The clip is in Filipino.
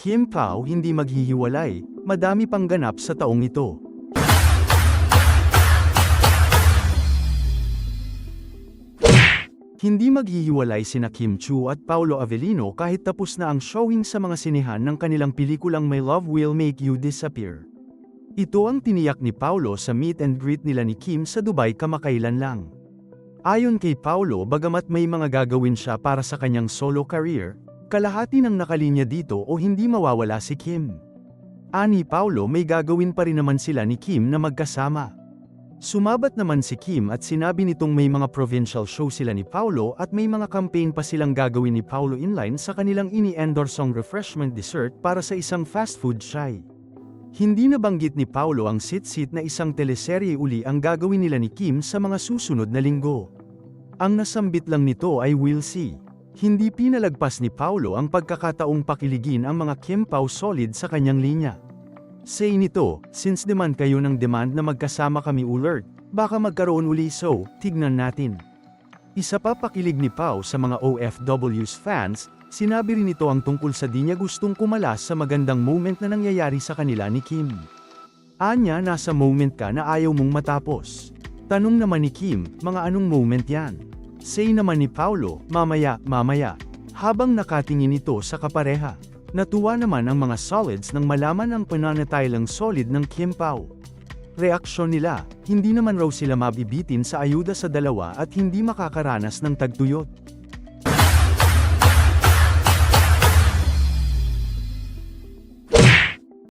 Kim Pao hindi maghihiwalay, madami pang ganap sa taong ito. Hindi maghihiwalay sina Kim Chu at Paolo Avellino kahit tapos na ang showing sa mga sinehan ng kanilang pelikulang My Love Will Make You Disappear. Ito ang tiniyak ni Paolo sa meet and greet nila ni Kim sa Dubai kamakailan lang. Ayon kay Paolo bagamat may mga gagawin siya para sa kanyang solo career, kalahati ng nakalinya dito o hindi mawawala si Kim. Ani Paolo may gagawin pa rin naman sila ni Kim na magkasama. Sumabat naman si Kim at sinabi nitong may mga provincial show sila ni Paulo at may mga campaign pa silang gagawin ni Paulo inline sa kanilang ini-endorsong refreshment dessert para sa isang fast food shy. Hindi nabanggit ni Paulo ang sit-sit na isang teleserye uli ang gagawin nila ni Kim sa mga susunod na linggo. Ang nasambit lang nito ay We'll See. Hindi pinalagpas ni Paulo ang pagkakataong pakiligin ang mga Kim Pao solid sa kanyang linya. Say nito, since demand kayo ng demand na magkasama kami alert, baka magkaroon uli so, tignan natin. Isa pa pakilig ni Pau sa mga OFW's fans, sinabi rin nito ang tungkol sa di niya gustong kumalas sa magandang moment na nangyayari sa kanila ni Kim. Anya nasa moment ka na ayaw mong matapos. Tanong naman ni Kim, mga anong moment yan? Say naman ni Paulo, mamaya, mamaya. Habang nakatingin ito sa kapareha. Natuwa naman ang mga solids nang malaman ang pananatilang solid ng Kim Pao. Reaksyon nila, hindi naman raw sila mabibitin sa ayuda sa dalawa at hindi makakaranas ng tagtuyot.